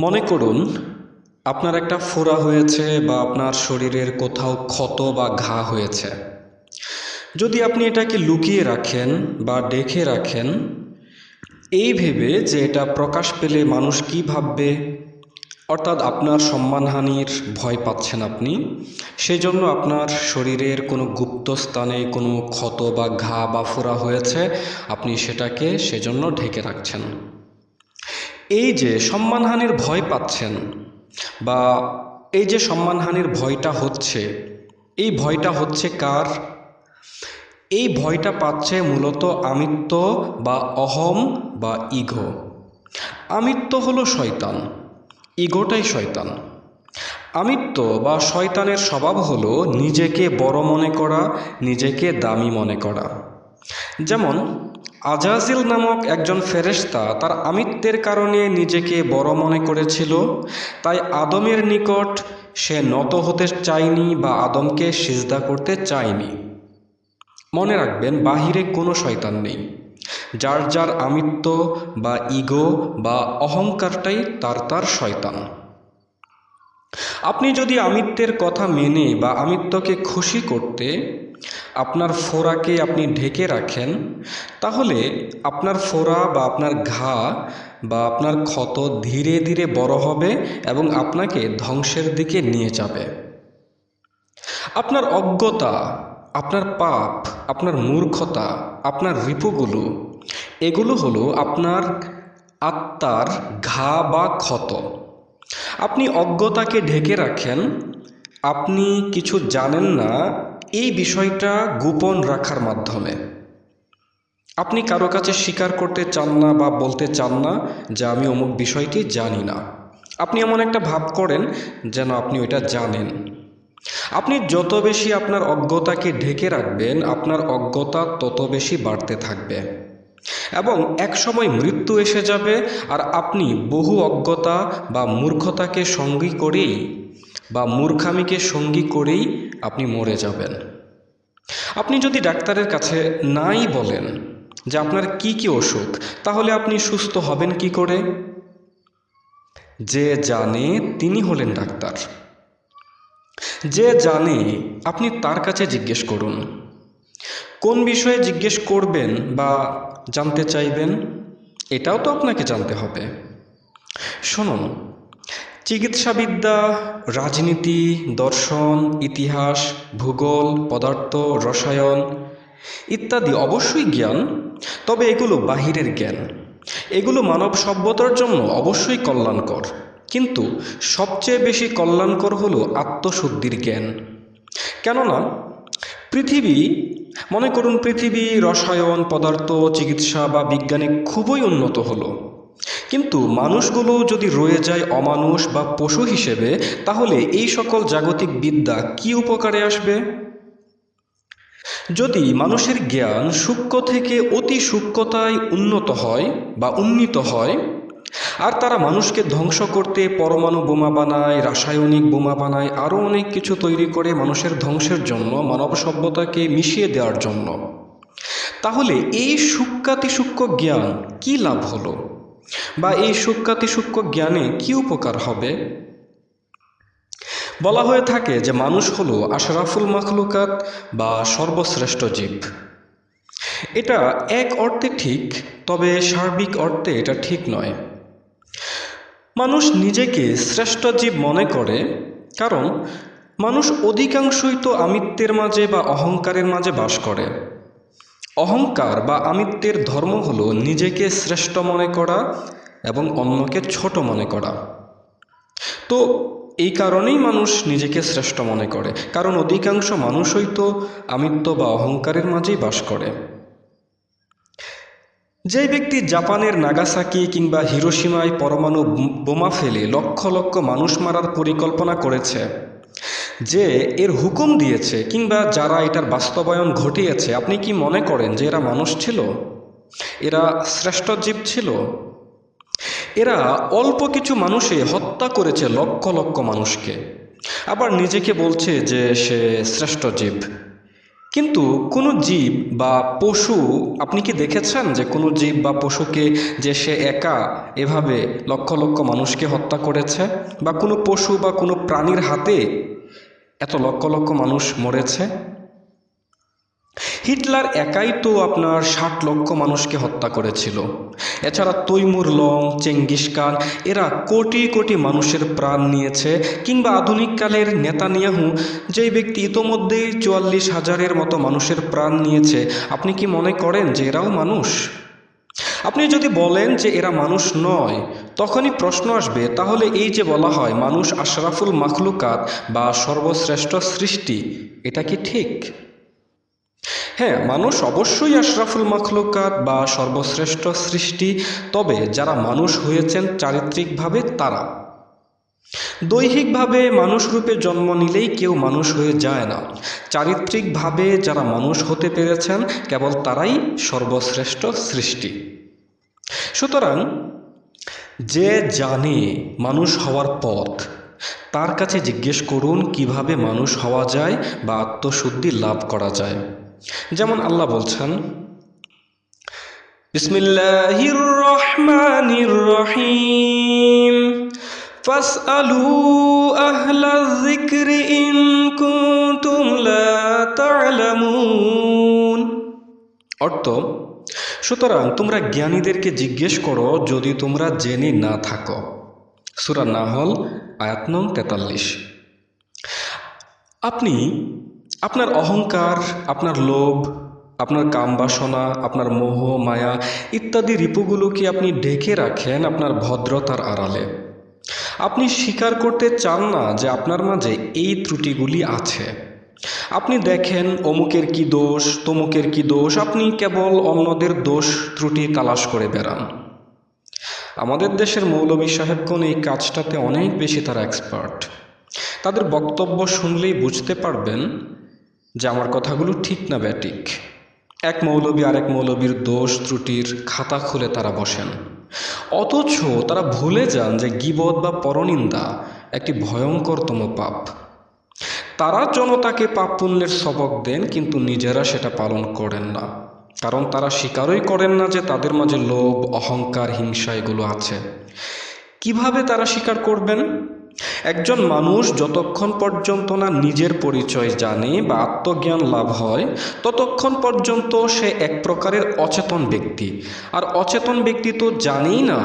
মনে করুন, আপনার একটা ফোড়া হয়েছে বা আপনার শরীরের কোথাও ক্ষত বা ঘা হয়েছে। যদি আপনি এটাকে লুকিয়ে রাখেন বা ডেকে রাখেন, এই ভেবে যে এটা প্রকাশ পেলে মানুষ কী ভাববে? অর্থাৎ আপনার সম্মানহানির ভয় পাচ্ছেন আপনি, সেজন্য আপনার শরীরের কোনো গুপ্ত স্থানে কোনো ক্ষত বা ঘা বা ফোড়া হয়েছে, আপনি সেটাকে সেজন্য ঢেকে রাখছেন। এই যে সম্মানহানির ভয় পাচ্ছেন বা এই যে সম্মানহানির ভয়টা হচ্ছে, এই ভয়টা হচ্ছে কার? এই ভয়টা পাচ্ছে মূলত আমিত্ব বা অহম বা ইগো। আমিত্ব হলো শয়তান, ইগোটাই শয়তান। আমিত্ব বা শয়তানের স্বভাব হলো নিজেকে বড় মনে করা, নিজেকে দামি মনে করা। যেমন আজাজিল নামক একজন ফেরেশতা তার আমিত্বের কারণে নিজেকে বড় মনে করেছিল, তাই আদমের নিকট সে নত হতে চায়নি বা আদমকে সিজদা করতে চায়নি। মনে রাখবেন, বাহিরে কোনো শয়তান নেই। যার যার আমিত্ব বা ইগো বা অহংকারটাই তার তার শয়তান। আপনি যদি আমিত্বের কথা মেনে বা আমিত্বকে খুশি করতে আপনার ফোড়াকে আপনি ঢেকে রাখেন, তাহলে আপনার ফোড়া বা আপনার ঘা বা আপনার ক্ষত ধীরে ধীরে বড় হবে এবং আপনাকে ধ্বংসের দিকে নিয়ে যাবে। আপনার অজ্ঞতা, আপনার পাপ, আপনার মূর্খতা, আপনার রিপুগুলো, এগুলো হলো আপনার আত্মার ঘা বা ক্ষত। আপনি অজ্ঞতাকে ঢেকে রাখেন, আপনি কিছু জানেন না এই বিষয়টা গোপন রাখার মাধ্যমে। আপনি কারও কাছে স্বীকার করতে চান না বা বলতে চান না যে আমি অমুক বিষয়টি জানি না। আপনি এমন একটা ভাব করেন যেন আপনি ওইটা জানেন। আপনি যত বেশি আপনার অজ্ঞতাকে ঢেকে রাখবেন, আপনার অজ্ঞতা তত বেশি বাড়তে থাকবে। এবং এক সময় মৃত্যু এসে যাবে আর আপনি বহু অজ্ঞতা বা মূর্খতাকে সঙ্গী করেই মূর্খামিকে সঙ্গী করেই আপনি মরে যাবেন। আপনি যদি ডাক্তারের কাছে নাই বলেন যে আপনার কি কি অসুখ, তাহলে আপনি সুস্থ হবেন কি করে? যে জানে তিনি হলেন ডাক্তার। যে জানে আপনি তার কাছে জিজ্ঞেস করুন। কোন বিষয়ে জিজ্ঞেস করবেন বা জানতে চাইবেন, এটাও তো আপনাকে জানতে হবে। শুনুন চিকিৎসাবিদ্যা, রাজনীতি, দর্শন, ইতিহাস, ভূগোল, পদার্থ, রসায়ন ইত্যাদি অবশ্যই জ্ঞান, তবে এগুলো বাহিরের জ্ঞান। এগুলো মানব সভ্যতার জন্য অবশ্যই কল্যাণকর। কিন্তু সবচেয়ে বেশি কল্যাণকর হলো আত্মশুদ্ধির জ্ঞান। কেননা পৃথিবী, মনে করুন পৃথিবী, রসায়ন, পদার্থ, চিকিৎসা বা বিজ্ঞানে খুবই উন্নত হলো। কিন্তু মানুষগুলো যদি রয়ে যায় অমানুষ বা পশু হিসেবে, তাহলে এই সকল জাগতিক বিদ্যা কি উপকারে আসবে? যদি মানুষের জ্ঞান সূক্ষ্ম থেকে অতি সূক্ষ্মতায় উন্নত হয় বা উন্নীত হয়, আর তারা মানুষকে ধ্বংস করতে পরমাণু বোমা বানায়, রাসায়নিক বোমা বানায়, আরও অনেক কিছু তৈরি করে মানুষের ধ্বংসের জন্য, মানব সভ্যতাকে মিশিয়ে দেওয়ার জন্য, তাহলে এই সূক্ষ্মাতিসূক্ষ্ম জ্ঞান কি লাভ হলো? বা এই সূক্ষ্মাতি সূক্ষ্ম জ্ঞানে কি উপকার হবে? বলা হয়ে থাকে যে মানুষ হলো আশরাফুল মখলুকাত বা সর্বশ্রেষ্ঠ জীব। এটা এক অর্থে ঠিক, তবে সার্বিক অর্থে এটা ঠিক নয়। মানুষ নিজেকে শ্রেষ্ঠ জীব মনে করে, কারণ মানুষ অধিকাংশই তো আমিত্বের মাঝে বা অহংকারের মাঝে বাস করে। অহংকার বা আমিত্বের ধর্ম হলো নিজেকে শ্রেষ্ঠ মনে করা এবং অন্যকে ছোট মনে করা। তো এই কারণেই মানুষ নিজেকে শ্রেষ্ঠ মনে করে। কারণ অধিকাংশ মানুষই তো আমিত্ব বা অহংকারের মাঝেই বাস করে। যে ব্যক্তি জাপানের নাগাসাকি কিংবা হিরোসীমায় পরমাণু বোমা ফেলে লক্ষ লক্ষ মানুষ মারার পরিকল্পনা করেছে, যে এর হুকুম দিয়েছে কিংবা যারা এটার বাস্তবায়ন ঘটিয়েছে, আপনি কি মনে করেন যে এরা মানুষ ছিল? এরা শ্রেষ্ঠ জীব ছিল? এরা অল্প কিছু মানুষে হত্যা করেছে লক্ষ লক্ষ মানুষকে। আবার নিজেকে বলছে যে সে শ্রেষ্ঠ জীব। কিন্তু কোনো জীব বা পশু, আপনি কি দেখেছেন যে কোনো জীব বা পশুকে যে সে একা এভাবে লক্ষ লক্ষ মানুষকে হত্যা করেছে? বা কোনো পশু বা কোনো প্রাণীর হাতে এত লক্ষ লক্ষ মানুষ মরেছে? হিটলার একাই তো আপনার ষাট লক্ষ মানুষকে হত্যা করেছিল। এছাড়া তৈমুর লং, চেঙ্গিস খান, এরা কোটি কোটি মানুষের প্রাণ নিয়েছে, কিংবা আধুনিককালের নেতানিয়াহু, যেই ব্যক্তি ইতোমধ্যেই চুয়াল্লিশ হাজারের মতো মানুষের প্রাণ নিয়েছে। আপনি কি মনে করেন যে এরাও মানুষ? আপনি যদি বলেন যে এরা মানুষ নয়, তখনই প্রশ্ন আসবে, তাহলে এই যে বলা হয় মানুষ আশরাফুল মাখলুকাত বা সর্বশ্রেষ্ঠ সৃষ্টি, এটা কি ঠিক? হ্যাঁ মানুষ অবশ্যই আশরাফুল মাখলুকাত বা সর্বশ্রেষ্ঠ সৃষ্টি, তবে যারা মানুষ হয়েছেন চারিত্রিকভাবে তারা। দৈহিকভাবে মানুষ রূপে জন্ম নিলেই কেউ মানুষ হয়ে যায় না। চারিত্রিকভাবে যারা মানুষ হতে পেরেছেন, কেবল তারাই সর্বশ্রেষ্ঠ সৃষ্টি। সুতরাং, যে জানে মানুষ হওয়ার পথ, তার কাছে জিজ্ঞেস করুন কীভাবে মানুষ হওয়া যায় বা আত্মশুদ্ধি লাভ করা যায়। যেমন আল্লাহ বলছেন, বিসমিল্লাহির রহমানির রহিম, ফাসআলু আহলা যিকরি ইন কুনতুম লা তা'লামুন। অর্থ, সুতরাং তোমরা জ্ঞানীদেরকে জিজ্ঞেস করো যদি তোমরা জেনে না থাকো। সুরা নাহল, আয়াত নং তেতাল্লিশ। আপনি আপনার অহংকার, আপনার লোভ, আপনার কাম বাসনা আপনার মোহ, মায়া ইত্যাদি রিপুগুলো কি আপনি ঢেকে রাখেন আপনার ভদ্রতার আড়ালে। আপনি স্বীকার করতে চান না যে আপনার মাঝে এই ত্রুটিগুলি আছে। আপনি দেখেন অমুকের কি দোষ, তমুকের কি দোষ, আপনি কেবল অন্যদের দোষ ত্রুটি তালাশ করে বেড়ান। আমাদের দেশের মৌলবী সাহেবগণ এই কাজটাতে অনেক বেশি তারা এক্সপার্ট তাদের বক্তব্য শুনলেই বুঝতে পারবেন যে আমার কথাগুলো ঠিক না ব্যাটিক। এক মৌলবী আরেক মৌলবীর দোষ ত্রুটির খাতা খুলে তারা বসেন। অথচ তারা ভুলে যান যে গিবদ বা পরনিন্দা একটি ভয়ঙ্করতম পাপ। তারা জনতাকে পাপ পুণ্যের সবক দেন, কিন্তু নিজেরা সেটা পালন করেন না। কারণ তারা স্বীকারই করেন না যে তাদের মাঝে লোভ, অহংকার, হিংসা এগুলো আছে। কীভাবে তারা স্বীকার করবেন? একজন মানুষ যতক্ষণ পর্যন্ত না নিজের পরিচয় জানে বা আত্মজ্ঞান লাভ হয়, ততক্ষণ পর্যন্ত সে এক প্রকারের অচেতন ব্যক্তি। আর অচেতন ব্যক্তি তো জানেই না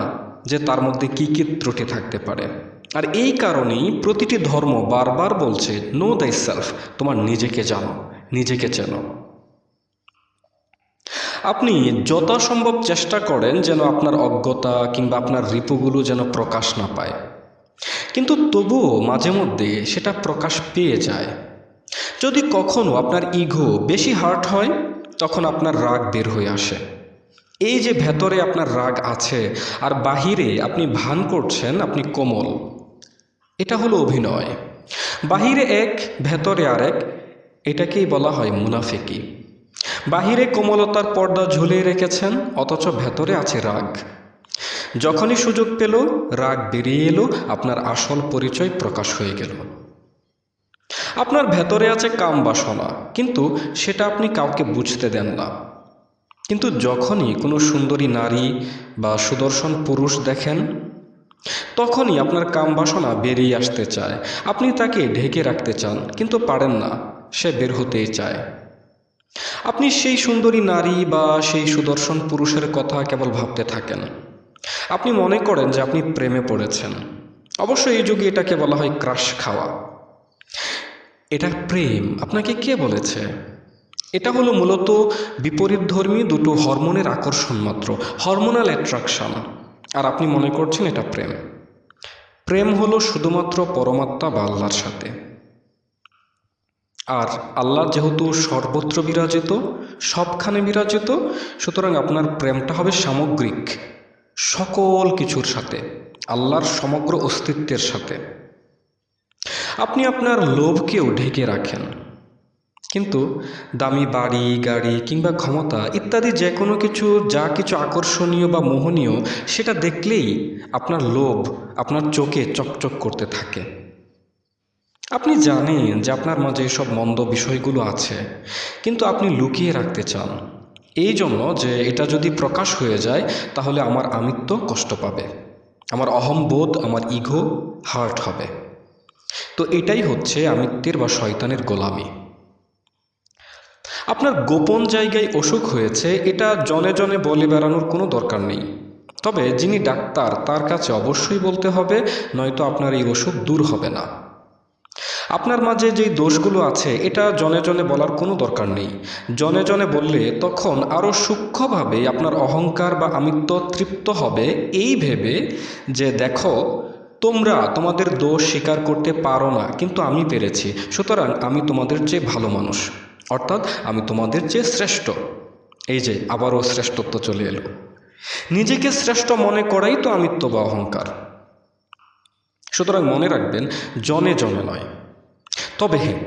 যে তার মধ্যে কী কী ত্রুটি থাকতে পারে। আর এই কারণেই প্রতিটি ধর্ম বারবার বলছে নো দ্য সেলফ তোমার নিজেকে জানো, নিজেকে চেনো। আপনি যথাসম্ভব চেষ্টা করেন যেন আপনার অজ্ঞতা কিংবা আপনার রিপুগুলো যেন প্রকাশ না পায়। কিন্তু তবুও মাঝে মধ্যে সেটা প্রকাশ পেয়ে যায়। যদি কখনো আপনার ইগো বেশি হার্ট হয়, তখন আপনার রাগ বের হয়ে আসে। এই যে ভেতরে আপনার রাগ আছে আর বাহিরে আপনি ভান করছেন, আপনি কোমল। এটা হলো অভিনয়। বাহিরে এক, ভেতরে আরেক, এটাকেই বলা হয় মুনাফিকি। বাহিরে কোমলতার পর্দা ঝুলিয়ে রেখেছেন, অথচ ভেতরে আছে রাগ। যখনই সুযোগ পেল, রাগ বেরিয়ে এলো, আপনার আসল পরিচয় প্রকাশ হয়ে গেল। আপনার ভেতরে আছে কাম বাসনা, কিন্তু সেটা আপনি কাউকে বুঝতে দেন না। কিন্তু যখনই কোনো সুন্দরী নারী বা সুদর্শন পুরুষ দেখেন, তখনই আপনার কাম বাসনা বেরিয়ে আসতে চায়। আপনি তাকে ঢেকে রাখতে চান, কিন্তু পারেন না, সে বের হতেই চায়। আপনি সেই সুন্দরী নারী বা সেই সুদর্শন পুরুষের কথা কেবল ভাবতে থাকেন। আপনি মনে করেন যে আপনি প্রেমে পড়েছেন। অবশ্য এই যুগে এটাকে বলা হয় ক্রাশ খাওয়া। এটা প্রেম, আপনাকে কে বলেছে? এটা হলো মূলত বিপরীতধর্মী দুটো হরমোনের আকর্ষণ মাত্র হরমোনাল অ্যাট্রাকশন আর আপনি মনে করছেন এটা প্রেম। প্রেম হলো শুধুমাত্র পরমাত্মা বা আল্লাহর সাথে। আর আল্লাহ যেহেতু সর্বত্র বিরাজিত, সবখানে বিরাজিত, সুতরাং আপনার প্রেমটা হবে সামগ্রিক, সকল কিছুর সাথে, আল্লাহর সমগ্র অস্তিত্বের সাথে। আপনি আপনার লোভকেও ঢেকে রাখেন। কিন্তু দামি বাড়ি, গাড়ি কিংবা ক্ষমতা ইত্যাদি যে কোনো কিছু, যা কিছু আকর্ষণীয় বা মোহনীয়, সেটা দেখলেই আপনার লোভ আপনার চোখে চকচক করতে থাকে। আপনি জানেন যে আপনার মাঝে এসব মন্দ বিষয়গুলো আছে, কিন্তু আপনি লুকিয়ে রাখতে চান। এই জন্য যে এটা যদি প্রকাশ হয়ে যায়, তাহলে আমার আমিত্ব কষ্ট পাবে। আমার অহংবোধ আমার ইগো হার্ট হবে। তো এটাই হচ্ছে আমিত্বের বা শয়তানের গোলামি। আপনার গোপন জায়গায় অসুখ হয়েছে, এটা জনে জনে বলে বেড়ানোর কোনো দরকার নেই। তবে যিনি ডাক্তার, তার কাছে অবশ্যই বলতে হবে, নয়তো আপনার এই অসুখ দূর হবে না। আপনার মাঝে যেই দোষগুলো আছে, এটা জনে জনে বলার কোনো দরকার নেই। জনে জনে বললে তখন আরও সূক্ষ্মভাবে আপনার অহংকার বা আমিত্ব তৃপ্ত হবে, এই ভেবে যে দেখো তোমরা তোমাদের দোষ স্বীকার করতে পারো না, কিন্তু আমি পেরেছি। সুতরাং আমি তোমাদের চেয়ে ভালো মানুষ, অর্থাৎ আমি তোমাদের চেয়ে শ্রেষ্ঠ। এই যে, আবারও শ্রেষ্ঠত্ব চলে এলো। নিজেকে শ্রেষ্ঠ মনে করাই তো আমিত্ব বা অহংকার। সুতরাং মনে রাখবেন, জনে জনে নয়। তবে হ্যাঁ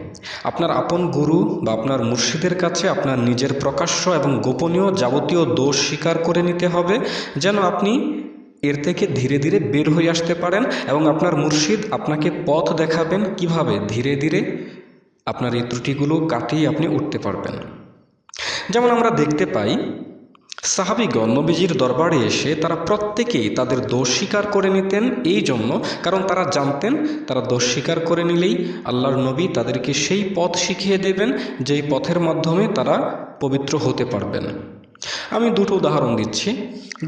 আপনার আপন গুরু বা আপনার মুর্শিদের কাছে আপনার নিজের প্রকাশ্য এবং গোপনীয় যাবতীয় দোষ স্বীকার করে নিতে হবে, যেন আপনি এর থেকে ধীরে ধীরে বের হয়ে আসতে পারেন এবং আপনার মুর্শিদ আপনাকে পথ দেখাবেন কীভাবে? ধীরে ধীরে আপনার এই ত্রুটিগুলো কাটিয়ে আপনি উঠতে পারবেন। যেমন আমরা দেখতে পাই, সাহাবিগণ নবীজির দরবারে এসে তারা প্রত্যেকেই তাদের দোষ স্বীকার করে নিতেন এই জন্য, কারণ তারা জানতেন, তারা দোষ স্বীকার করে নিলেই আল্লাহর নবী তাদেরকে সেই পথ শিখিয়ে দেবেন, যেই পথের মাধ্যমে তারা পবিত্র হতে পারবেন। আমি দুটো উদাহরণ দিচ্ছি।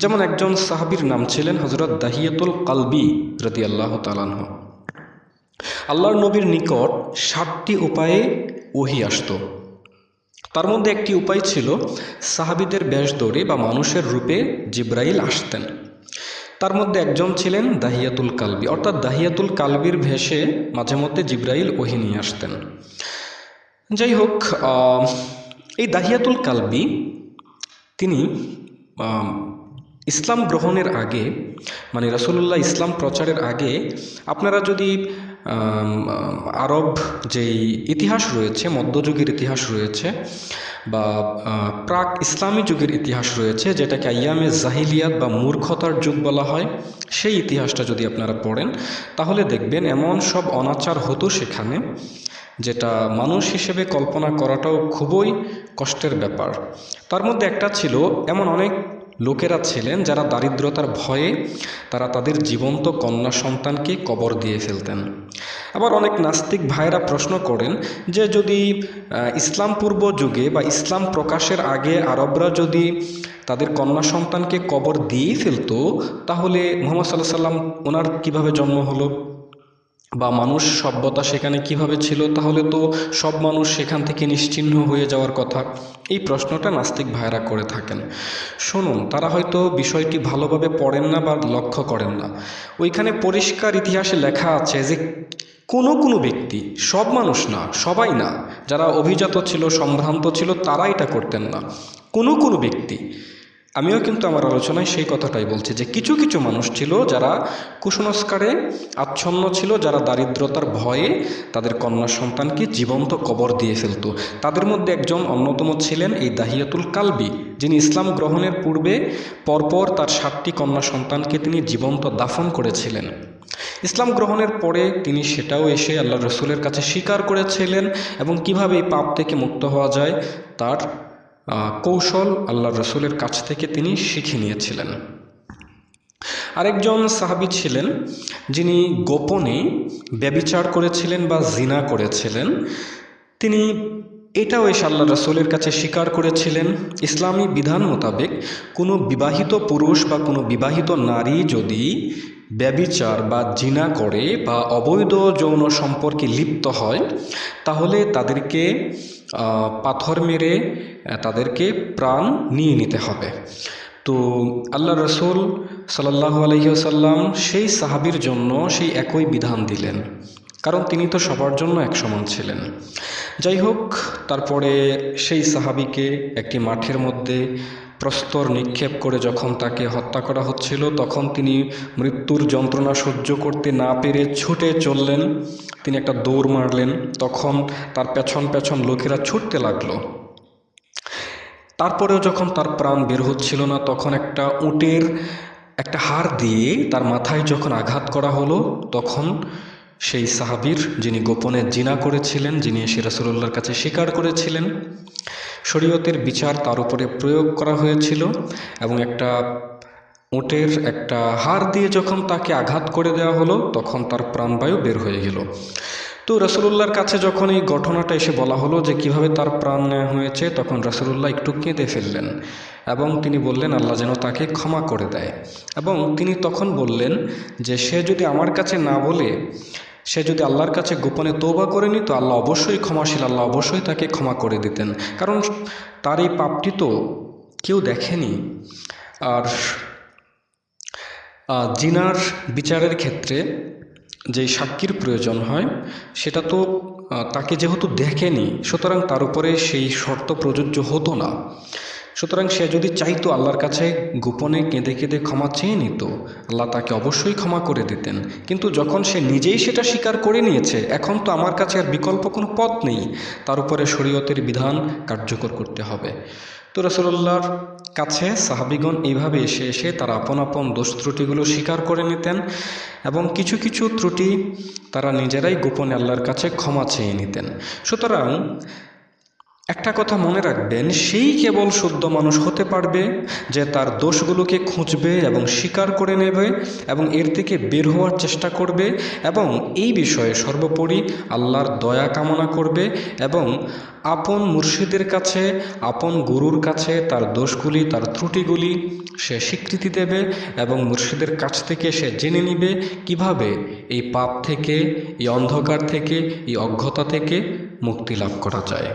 যেমন একজন সাহাবির নাম ছিলেন হজরত দাহিয়াতুল কালবি রদি আল্লাহ তালানহ আল্লাহর নবীর নিকট ষাটটি উপায়ে ওহি আসতো। তার মধ্যে একটি উপায় ছিল, সাহাবিদের বেশ ধরে বা মানুষের রূপে জিব্রাইল আসতেন। তার মধ্যে একজন ছিলেন দাহিয়াতুল কালবি, অর্থাৎ দাহিয়াতুল কালবির ভেসে মাঝে মধ্যে জিব্রাইল ওহি নিয়ে আসতেন। যাই হোক এই দাহিয়াতুল কালবি তিনি ইসলাম গ্রহণের আগে মানে রসুল্লাহ ইসলাম প্রচারের আগে, আপনারা যদি আরব যেই ইতিহাস রয়েছে, মধ্যযুগের ইতিহাস রয়েছে, বা প্রাক ইসলামী যুগের ইতিহাস রয়েছে, যেটাকে আয়ামে জাহিলিয়াত বা মূর্খতার যুগ বলা হয়, সেই ইতিহাসটা যদি আপনারা পড়েন, তাহলে দেখবেন এমন সব অনাচার হতো সেখানে যেটা মানুষ হিসেবে কল্পনা করাটাও খুবই কষ্টের ব্যাপার। তার মধ্যে একটা ছিল, এমন অনেক লোকেরা ছিলেন যারা দারিদ্রতার ভয়ে তারা তাদের জীবন্ত কন্যা সন্তানকে কবর দিয়ে ফেলতেন। আবার অনেক নাস্তিক ভাইরা প্রশ্ন করেন যে যদি ইসলাম পূর্ব যুগে বা ইসলাম প্রকাশের আগে আরবরা যদি তাদের কন্যা সন্তানকে কবর দিয়েই ফেলতো, তাহলে মোহাম্মদ সাল্লাহ সাল্লাম ওনার কীভাবে জন্ম হলো? বা মানুষ সভ্যতা সেখানে কীভাবে ছিল, তাহলে তো সব মানুষ সেখান থেকে নিশ্চিহ্ন হয়ে যাওয়ার কথা। এই প্রশ্নটা নাস্তিক ভাইরা করে থাকেন। শুনুন, তারা হয়তো বিষয়টি ভালোভাবে পড়েন না বা লক্ষ্য করেন না। ওইখানে পরিষ্কার ইতিহাসে লেখা আছে যে, কোনো কোনো ব্যক্তি, সব মানুষ না, সবাই না, যারা অভিজাত ছিল, সম্ভ্রান্ত ছিল, তারা এটা করতেন না। কোনো কোনো ব্যক্তি আমিও কিন্তু আমার আলোচনায় সেই কথাটাই বলছি যে কিছু কিছু মানুষ ছিল যারা কুসংস্কারে আচ্ছন্ন ছিল, যারা দারিদ্রতার ভয়ে তাদের কন্যা সন্তানকে জীবন্ত কবর দিয়ে ফেলত। তাদের মধ্যে একজন অন্যতম ছিলেন এই দাহিয়াতুল কালবি, যিনি ইসলাম গ্রহণের পূর্বে পরপর তার সাতটি কন্যা সন্তানকে তিনি জীবন্ত দাফন করেছিলেন। ইসলাম গ্রহণের পরে তিনি সেটাও এসে আল্লাহ রসুলের কাছে স্বীকার করেছিলেন এবং কীভাবে এই পাপ থেকে মুক্ত হওয়া যায় তার কৌশল আল্লাহ রসুলের কাছ থেকে তিনি শিখে নিয়েছিলেন। আরেকজন সাহাবি ছিলেন, যিনি গোপনে ব্যবিচার করেছিলেন বা জিনা করেছিলেন। তিনি এটাও এসে আল্লাহ রসুলের কাছে স্বীকার করেছিলেন, ইসলামী বিধান মোতাবেক কোনো বিবাহিত পুরুষ বা কোনো বিবাহিত নারী যদি ব্যবিচার বা জিনা করে বা অবৈধ যৌন সম্পর্কে লিপ্ত হয়, তাহলে তাদেরকে পাথর মেরে তাদেরকে প্রাণ নিয়ে নিতে হবে। তো আল্লাহ রসুল সাল্লাহ আলহিহাসাল্লাম সেই সাহাবির জন্য সেই একই বিধান দিলেন। কারণ তিনি তো সবার জন্য এক সমান ছিলেন। যাই হোক, তারপরে সেই সাহাবিকে একটি মাঠের মধ্যে প্রস্তর নিক্ষেপ করে যখন তাকে হত্যা করা হচ্ছিল, তখন তিনি মৃত্যুর যন্ত্রণা সহ্য করতে না পেরে ছুটে চললেন। তিনি একটা দৌড় মারলেন। তখন তার পেছন পেছন লোকেরা ছুটতে লাগল। তারপরেও যখন তার প্রাণ বের হচ্ছিল না, তখন একটা উটের একটা হাড় দিয়ে তার মাথায় যখন আঘাত করা হলো, তখন সেই সাহাবির যিনি গোপনে জিনা করেছিলেন, যিনি এসে রাসুল্লাহর কাছে স্বীকার করেছিলেন, শরীয়তের বিচার তার উপরে প্রয়োগ করা হয়েছিল এবং একটা উটের একটা হার দিয়ে যখন তাকে আঘাত করে দেওয়া হলো, তখন তার প্রাণবায়ু বের হয়ে গেল। তো রসুলুল্লাহর কাছে যখন এই ঘটনাটা এসে বলা হলো যে কীভাবে তার প্রাণ নেওয়া হয়েছে, তখন রসুলুল্লাহ একটু কেঁদে ফেললেন এবং তিনি বললেন, আল্লাহ যেন তাকে ক্ষমা করে দেয়। এবং তিনি তখন বললেন যে, সে যদি আমার কাছে না বলে, সে যদি আল্লাহর কাছে গোপনে তৌবা করে নিত, আল্লাহ অবশ্যই ক্ষমাশীল, আল্লাহ অবশ্যই তাকে ক্ষমা করে দিতেন। কারণ তার এই পাপটি তো কেউ দেখেনি। আর জিনার বিচারের ক্ষেত্রে যেই সাক্ষীর প্রয়োজন হয়, সেটা তো তাকে যেহেতু দেখেনি, সুতরাং তার উপরে সেই শর্ত প্রযোজ্য হতো না। সুতরাং সে যদি চাইতো আল্লাহর কাছে গোপনে কেঁদে কেঁদে ক্ষমা চেয়ে নিত, আল্লাহ তাকে অবশ্যই ক্ষমা করে দিতেন। কিন্তু যখন সে নিজেই সেটা স্বীকার করে নিয়েছে, এখন তো আমার কাছে আর বিকল্প কোনো পথ নেই। তার উপরে শরীয়তের বিধান কার্যকর করতে হবে। তো রসুল্লাহর কাছে সাহাবিগণ এইভাবে এসে এসে তারা আপন আপন দোষ ত্রুটিগুলো স্বীকার করে নিতেন এবং কিছু কিছু ত্রুটি তারা নিজেরাই গোপনে আল্লাহর কাছে ক্ষমা চেয়ে নিতেন। সুতরাং একটা কথা মনে রাখবেন, সেই কেবল শুদ্ধ মানুষ হতে পারবে যে তার দোষগুলোকে খুঁজবে এবং স্বীকার করে নেবে এবং এর থেকে বের হওয়ার চেষ্টা করবে এবং এই বিষয়ে সর্বোপরি আল্লাহর দয়া কামনা করবে এবং আপন মুর্শিদের কাছে, আপন গুরুর কাছে তার দোষগুলি, তার ত্রুটিগুলি সে স্বীকৃতি দেবে এবং মুর্শিদের কাছ থেকে সে জেনে নিবে কীভাবে এই পাপ থেকে, এই অন্ধকার থেকে, এই অজ্ঞতা থেকে মুক্তি লাভ করা যায়।